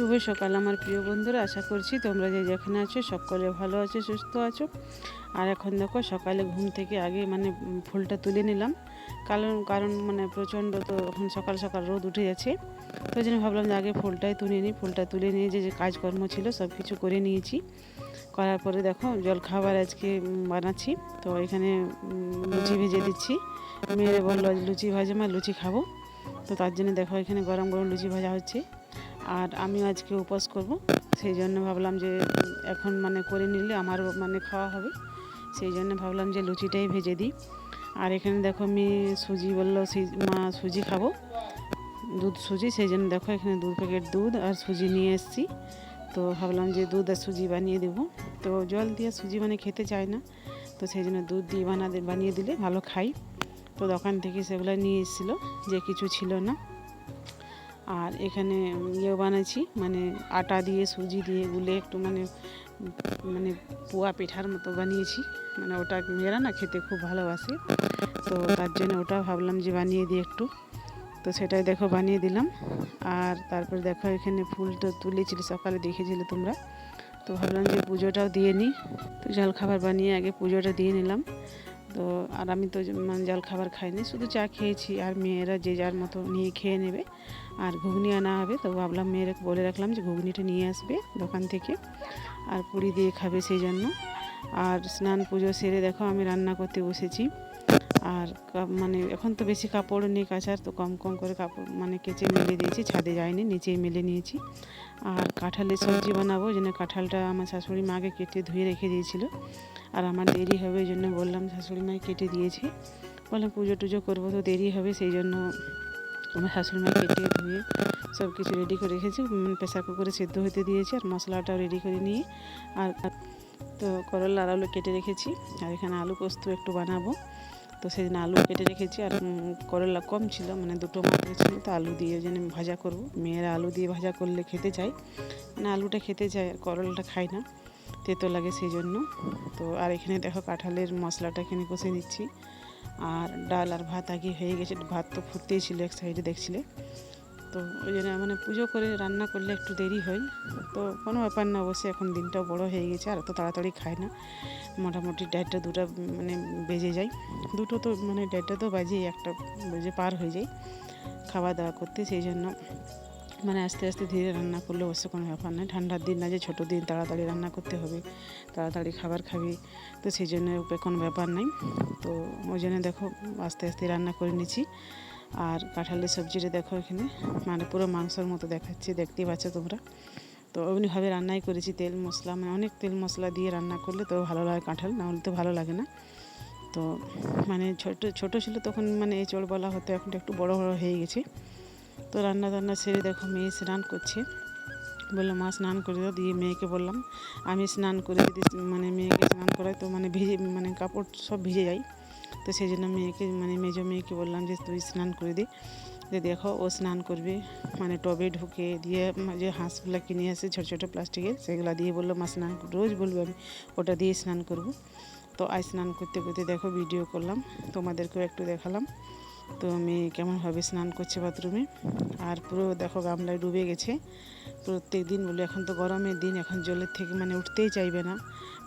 শুভ সকাল আমার প্রিয় বন্ধুরা, আশা করছি তোমরা যে যেখানে আছো সকলে ভালো আছো, সুস্থ আছো। আর এখন দেখো সকালে ঘুম থেকে আগে মানে ফুলটা তুলে নিলাম। কারণ কারণ মানে প্রচণ্ড তো এখন সকাল সকাল রোদ উঠে যাচ্ছে। তো জন্য ভাবলাম যে আগে ফুলটাই তুলে নিই, ফুলটা তুলে নিয়ে যে যে কাজকর্ম ছিল সব কিছু করে নিয়েছি। করার পরে দেখো জল খাবার আজকে বানাচ্ছি। তো এখানে লুচি ভেজে দিচ্ছি। মেয়েরা বলল লুচি ভাজে, মা লুচি খাব। তো তার জন্য দেখো এখানে গরম গরম লুচি ভাজা হচ্ছে। আর আমিও আজকে উপোস করব। সেই জন্য ভাবলাম যে এখন মানে করে নিলে আমারও মানে খাওয়া হবে। সেই জন্য ভাবলাম যে লুচিটাই ভেজে দিই। আর এখানে দেখো আমি সুজি বলল মা সুজি খাব। দুধ সুজি, সেই জন্য দেখো এখানে দু প্যাকেট দুধ আর সুজি নিয়ে এসেছি। তো ভাবলাম যে দুধ আর সুজি বানিয়ে দেবো। তো জল দিয়ে সুজি মানে খেতে চায় না। তো সেই জন্য দুধ দিয়ে বানা, বানিয়ে দিলে ভালো খাই। তো দোকান থেকে সেগুলো নিয়ে এসেছিল যে কিছু ছিল না। আর এখানে ইয়েও বানাচ্ছি মানে আটা দিয়ে, সুজি দিয়ে, গুলে একটু মানে মানে পোয়া পিঠার মতো বানিয়েছি। মানে ওটা মেয়েরা না খেতে খুব ভালোবাসে, তো তার জন্য ওটা ভাবলাম যে বানিয়ে দিই একটু। তো সেটাই দেখো বানিয়ে দিলাম। আর তারপর দেখো এখানে ফুলটা তুলেছিল, সকালে দেখেছিলে তোমরা। তো ভাবলাম যে পুজোটাও দিয়ে নিই। তো জল খাবার বানিয়ে আগে পুজোটা দিয়ে নিলাম। তো আর আমি তো মানে জল খাবার খাইনি, শুধু চা খেয়েছি। আর মেয়েরা যে যার মতো নিয়ে খেয়ে নেবে। আর ঘুগনি আনা হবে, তো ভাবলাম মেয়েরা বলে রাখলাম যে ঘুগনিটা নিয়ে আসবে দোকান থেকে। আর পুরি দিয়ে খাবে সেই জন্য। আর স্নান পুজো সেরে দেখো আমি রান্না করতে বসেছি। আর মানে এখন তো বেশি কাপড় নেই কাচার, তো কম কম করে কাপড় মানে কেচে মেলে দিয়েছি, ছাদে যায়নি নিচেই মেলে নিয়েছি। আর কাঁঠালের সবজি বানাবো যেন কাঁঠালটা আমার শাশুড়ি মাকে কেটে ধুয়ে রেখে দিয়েছিল। আর আমার দেরি হবে, এই জন্য বললাম শাশুড়ি মাই কেটে দিয়েছে। বললাম পুজো টুজো করব তো দেরি হবে, সেই জন্য আমার শাশুড়ি মা কেটে ধুয়ে সব কিছু রেডি করে রেখেছি। প্রেসার কুকারে সেদ্ধ হতে দিয়েছি, আর মশলাটাও রেডি করে নিয়ে, আর তো করলা আর আলু কেটে রেখেছি। আর এখানে আলু পোস্ত একটু বানাবো। তো সেদিন আলু কেটে রেখেছি আর করলা কম ছিল মানে দুটো মাত্র ছিল, তো আলু দিয়ে যেন ভাজা করব। মেয়েরা আলু দিয়ে ভাজা করলে খেতে চায় মানে আলুটা খেতে চায়, আর করলাটা খায় না, তেতো লাগে সেই জন্য তো আর এখানে দেখো কাঁঠালের মশলাটা এখানে কষে দিচ্ছি। আর ডাল আর ভাত আগে হয়ে গেছে, ভাত তো ফুটতেই ছিল এক সাইডে দেখছিলে? তো ওই জন্য মানে পুজো করে রান্না করলে একটু দেরি হয়। তো কোনো ব্যাপার না, অবশ্যই এখন দিনটাও বড় হয়ে গেছে, আর অত তাড়াতাড়ি খায় না। মোটামুটি দেড়টা দুটা মানে বেজে যায়। দুটো তো মানে দেড়টা তো বাজেই, একটা বেজে পার হয়ে যায় খাওয়া দাওয়া করতে, সেই জন্য মানে আস্তে আস্তে ধীরে রান্না করলে অবশ্য কোনো ব্যাপার নয় ঠান্ডার দিন না যে ছোটো দিন, তাড়াতাড়ি রান্না করতে হবে, তাড়াতাড়ি খাবার খাবি, তো সেই জন্য কোনো ব্যাপার নাই। তো ওই জন্য দেখো, আস্তে আস্তে রান্না করে নিচ্ছি। আর কাঁঠালের সবজিটা দেখো এখানে। মানে পুরো মাংসর মতো দেখাচ্ছে, দেখতেই পাচ্ছ তোমরা। তো এমনিভাবে রান্নাই করেছি তেল মশলা মানে অনেক তেল মশলা দিয়ে রান্না করলে তো ভালো লাগে কাঁঠাল, না হলে তো ভালো লাগে না। তো মানে ছোট ছোট ছিল তখন মানে এই চড় বলা হতো, এখন একটু বড় বড় হয়ে গেছে। তো রান্না টান্না সেরে দেখো মেয়ে স্নান করছে। বলল, মা, স্নান করে দাও। দিয়ে মেয়েকে বললাম, আমি স্নান করে যদি মানে মেয়েকে স্নান করাই তো মানে ভিজে মানে কাপড় সব ভিজে যায়। তো সেই জন্য মেয়েকে মানে মেজো মেয়েকে বললাম যে তুই স্নান করে দে। যে দেখো ও স্নান করবে মানে টবে ঢুকে দিয়ে যে হাঁসগুলো কিনে আসে ছোটো ছোটো প্লাস্টিকের, সেগুলো দিয়ে বলল, মা, স্নান রোজ বলব আমি, ওটা দিয়ে স্নান করব। তো আজ স্নান করতে করতে দেখো ভিডিও করলাম, তোমাদেরকেও একটু দেখালাম। তো মেয়ে কেমনভাবে স্নান করছে বাথরুমে, আর পুরো দেখো গামলায় ডুবে গেছে। প্রত্যেক দিন বলে, এখন তো গরমের দিন, এখন জলের থেকে মানে উঠতেই চাইবে না।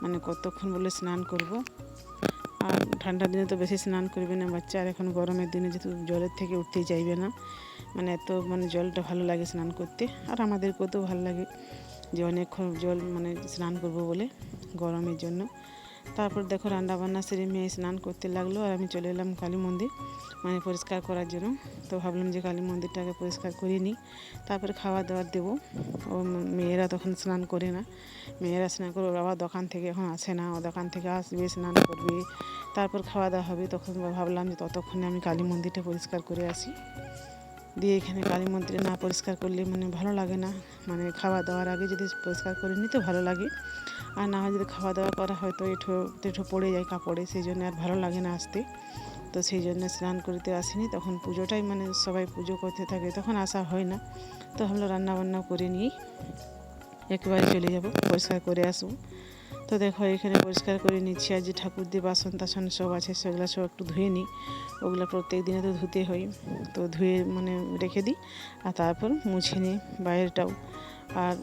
মানে কতক্ষণ বলে স্নান করব। আর ঠান্ডার দিনে তো বেশি স্নান করবে না বাচ্চা, আর এখন গরমের দিনে যেহেতু জলের থেকে উঠতে চাইবে না মানে এত মানে জলটা ভালো লাগে স্নান করতে, আর আমাদেরকেও তো ভালো লাগে যে অনেকক্ষণ জল মানে স্নান করব বলে গরমের জন্য। তারপর দেখো রান্না বান্না সেরে মেয়ে স্নান করতে লাগল আর আমি চলে এলাম কালী মন্দির মানে পরিষ্কার করার জন্য। তো ভাবলাম যে কালী মন্দিরটাকে পরিষ্কার করে নিই। তারপরে খাওয়া দাওয়ার দেবো। ও মেয়েরা তখন স্নান করে না। মেয়েরা স্নান করে, ওর বাবা দোকান থেকে এখন আসে না। ও দোকান থেকে আসবে, স্নান করবে। তারপর খাওয়া দাওয়া হবে। তখন ভাবলাম যে ততক্ষণে আমি কালী মন্দিরটা পরিষ্কার করে আসি। দিয়ে এখানে কালী মন্দিরে না পরিষ্কার করলে মানে ভালো লাগে না। মানে খাওয়া দাওয়ার আগে যদি পরিষ্কার করে নিই তো ভালো লাগে। আর না হয় যদি খাওয়া দাওয়া করা হয় তো এঠো, তেঠো পড়ে যায় কাপড়ে, সেই জন্য আর ভালো লাগে না আসতে। তো সেই জন্য স্নান করতে আসিনি। তখন পুজোটাই মানে সবাই পুজো করতে থাকে, তখন আসা হয় না। তো আমরা রান্না বান্না করে নিয়েই একেবারে চলে যাব, পরিষ্কার করে আসব। তো দেখো এখানে পরিষ্কার করে নিচ্ছি। আর যে ঠাকুর দিয়ে বাসন টাসন সব আছে, সেগুলো সব একটু ধুয়ে নিই। ওগুলো প্রত্যেক দিনে তো ধুতে হয়। তো ধুয়ে মানে রেখে দিই। আর তারপর মুছে নিই বাইরেটাও। আর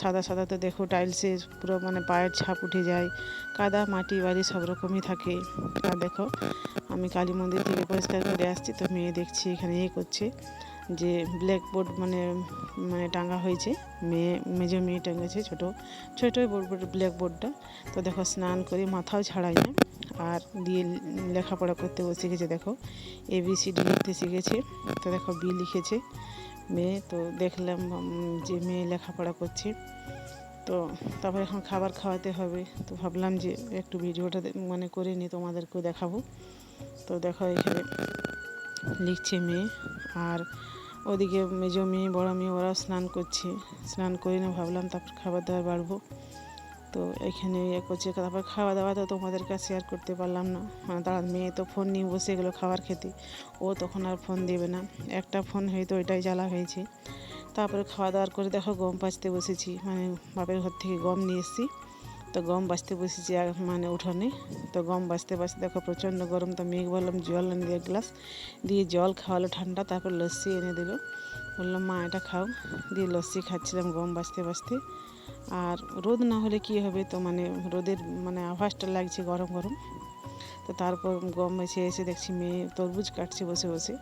সাদা সাদা তো দেখো টাইলসে পুরো মানে পায়ের ছাপ উঠে যায়, কাদা, মাটি বাড়ি সব রকমই থাকে। আর দেখো, আমি কালী মন্দির থেকে পরিষ্কার করে আসছি, তো মেয়ে দেখছি এখানে ইয়ে করছে, যে ব্ল্যাকবোর্ড মানে মানে টাঙ্গা হয়েছে। মেয়ে, মেজো মেয়ে টাঙ্গেছে ছোটো, ছোটোই বোর্ড ব্ল্যাকবোর্ডটা তো দেখো স্নান করে মাথাও ছাড়াই না, আর দিয়ে লেখাপড়া করতে বসে গেছে, দেখো এবিসিডি লিখতে শিখেছে। তো দেখো বি লিখেছে। মেয়ে, তো দেখলাম যে মেয়ে লেখাপড়া করছে। তো তারপর এখন খাবার খাওয়াতে হবে। তো ভাবলাম যে একটু ভিডিওটা মানে করে নিয়ে তোমাদেরকেও দেখাবো। তো দেখো এখানে লিখছে মেয়ে। আর ওদিকে মেজো মেয়ে, বড়ো মেয়ে, ওরা স্নান করছে। স্নান করে না ভাবলাম তারপর খাবার দাবার বাড়বো। তো এখানে ইয়ে করছে, তারপর খাওয়া দাওয়া তো তোমাদের কাছে শেয়ার করতে পারলাম না। মানে তার মেয়ে তো ফোন নিয়ে বসে গেলো খাবার খেতে। ও তখন আর ফোন দেবে না। একটা ফোন হয়তো ওইটাই জ্বালা হয়েছে। তারপরে খাওয়া দাওয়ার করে দেখো গম পাচতে বসেছি। মানে বাপের ঘর থেকে গম নিয়ে এসেছি। তো গম বাঁচতে বসেছি মানে উঠোনে। তো গম বাঁচতে বাঁচতে দেখো প্রচণ্ড গরম, তো মেঘ বললাম জল এনে দিয়ে গ্লাস দিয়ে জল খাওয়ালো ঠান্ডা, তারপর লস্যি এনে দিল। বললাম, মা, এটা খাও। দিয়ে লস্যি খাচ্ছিলাম গম বাঁচতে বাঁচতে। আর রোদ না হলে কি হবে? তো মানে রোদের মানে আভাসটা লাগছে গরম গরম। তো তারপর গম এসে এসে দেখছি মেয়ে তরমুজ কাটছে বসে বসে।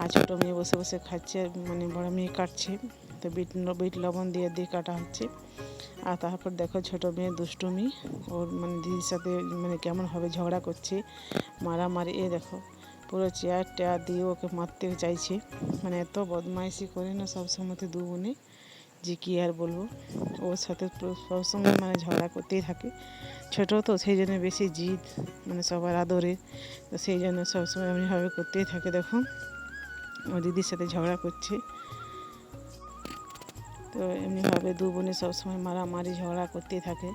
আর ছোটো মেয়ে বসে বসে খাচ্ছে মানে বড় মেয়ে কাটছে। তো বিট বিট লবণ দিয়ে দিয়ে কাটা হচ্ছে। আর তারপর দেখো ছোটো মেয়ে দুষ্টুমি, ওর মানে দিদির সাথে মানে কেমন হবে ঝগড়া করছে, মারামারি এ দেখো। পুরো চেয়ার টেয়ার দিয়ে ওকে মারতে চাইছে। মানে এত বদমাইশি করে না সবসময় দু বোনে, যে কী আর বলব। ওর সাথে সবসময় মানে ঝগড়া করতেই থাকে। ছোটো তো, সেই জন্য বেশি জিদ মানে সবার আদরে। তো সেই জন্য সবসময় এমনিভাবে করতেই থাকে, দেখো। ও দিদির সাথে ঝগড়া করছে। তো এমনিভাবে দু বোনে সবসময় মারামারি ঝগড়া করতে থাকে।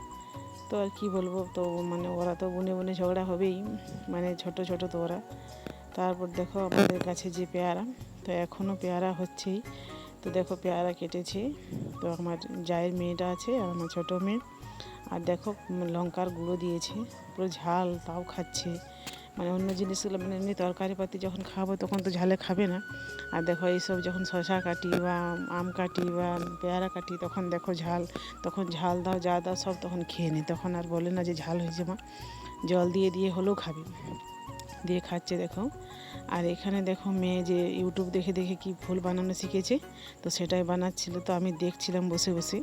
তো আর কি বলব, তো মানে ওরা তো বনে বনে ঝগড়া হবেই মানে ছোট ছোট তো ওরা। তারপর দেখো আমাদের কাছে যে পেয়ারা, তো এখনও পেয়ারা হচ্ছেই। তো দেখো পেয়ারা কেটেছি, তো আমার জায়ের মেয়েটা আছে আর আমার ছোটো মেয়ে। আর দেখো লঙ্কার গুঁড়ো দিয়েছে, পুরো ঝাল, তাও খাচ্ছে। মানে অন্য জিনিসগুলো মানে এমনি তরকারি পাতি যখন খাব তখন তো ঝালে খাবে না। আর দেখো এইসব যখন শশা কাটি বা আম কাটি বা পেয়ারা কাটি, তখন দেখো ঝাল, তখন ঝাল দাও, যা দাও সব তখন খেয়ে নি। তখন আর বলে না যে ঝাল হয়েছে মা। জল দিয়ে দিয়ে হলেও খাবে। দিয়ে খাচ্ছে দেখো। আর এখানে দেখো মেয়ে যে ইউটিউব দেখে দেখে কি ফুল বানানো শিখেছে, তো সেটাই বানাচ্ছিল। তো আমি দেখছিলাম বসে বসে।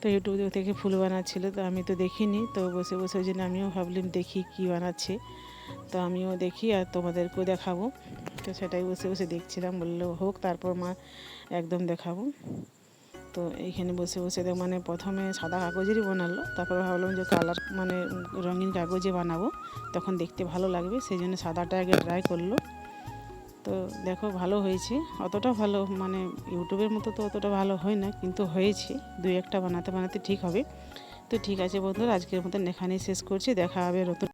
তো ইউটিউব থেকে ফুল বানাচ্ছিল, তো আমি তো দেখিনি। তো বসে বসে ওই জন্য আমিও ভাবলাম দেখি কি বানাচ্ছে। তো আমিও দেখি আর তোমাদেরকেও দেখাবো। তো সেটাই বসে বসে দেখছিলাম, বলল হোক, তারপর মা একদম দেখাবো। তো এইখানে বসে বসে দেখ মানে প্রথমে সাদা কাগজেরই বানালো, তারপর ভাবলাম যে কালার মানে রঙিন কাগজে বানাবো। তখন দেখতে ভালো লাগবে, সেই জন্য সাদাটা আগে ট্রাই করল। তো দেখো ভালো হয়েছে, অতটা ভালো মানে ইউটিউবের মতো তো অতটা ভালো হয় না, কিন্তু হয়েছে। দুই একটা বানাতে বানাতে ঠিক হবে। তো ঠিক আছে বন্ধুরা, আজকের মতন এখানেই শেষ করছি, দেখা হবে নতুন